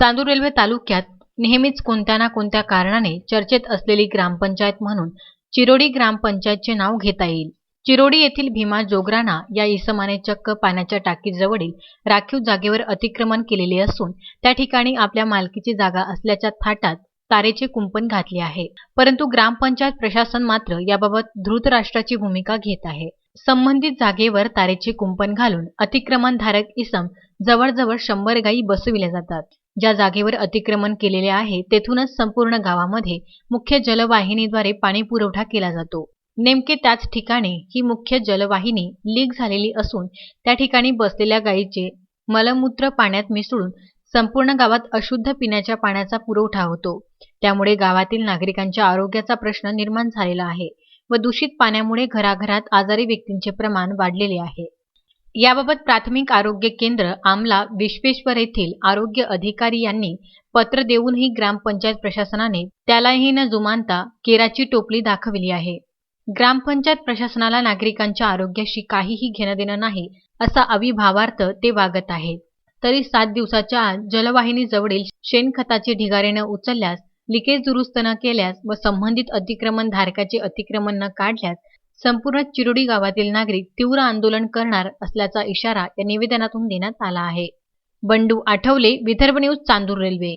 Chandur railway तालुक्यात नेहमीच कोणत्या ना कोणत्या कारणाने चर्चेत असलेली ग्रामपंचायत म्हणून चिरोडी ग्रामपंचायतचे नाव घेता येईल. चिरोडी येथील भीमा जोगराणा या इसमाने चक्क पाण्याच्या टाकीजवळील राखीव जागेवर अतिक्रमण केलेले असून त्या ठिकाणी आपल्या मालकीची जागा असल्याच्या थाटात तारेचे कुंपण घातले आहे. परंतु ग्रामपंचायत प्रशासन मात्र याबाबत धृतराष्ट्राची भूमिका घेत आहे. संबंधित जागेवर तारेचे कुंपण घालून अतिक्रमणधारक इसम जवळजवळ शंभर गायी बसविल्या जातात. ज्या जागेवर अतिक्रमण केलेले आहे तेथूनच संपूर्ण गावामध्ये मुख्य जलवाहिनीद्वारे पाणी पुरवठा केला जातो. नेमके त्याच ठिकाणी ही मुख्य जलवाहिनी लीक झालेली असून त्या ठिकाणी बसलेल्या गायीचे मलमूत्र पाण्यात मिसळून संपूर्ण गावात अशुद्ध पिण्याच्या पाण्याचा पुरवठा होतो. त्यामुळे गावातील नागरिकांच्या आरोग्याचा प्रश्न निर्माण झालेला आहे. व दूषित पाण्यामुळे घराघरात आजारी व्यक्तींचे प्रमाण वाढलेले आहे. याबाबत प्राथमिक आरोग्य केंद्र आमला विश्वेश्वर येथील आरोग्य अधिकारी यांनी पत्र देऊनही ग्रामपंचायत प्रशासनाने त्यालाही न जुमानता केराची टोपली दाखविली आहे. ग्रामपंचायत प्रशासनाला नागरिकांच्या आरोग्याशी काहीही घेणं देणं नाही असा अविभावार्थ ते वागत आहेत तरी सात दिवसाच्या आत जलवाहिनीजवळील शेणखताचे ढिगारे न उचलल्यास लिकेज दुरुस्त न केल्यास व संबंधित अतिक्रमण धारकाचे अतिक्रमण न काढल्यास संपूर्ण चिरोडी गावातील नागरिक तीव्र आंदोलन करणार असल्याचा इशारा या निवेदनातून देण्यात आला आहे. Bandu Athawale Vidarbha news Chandur Railway.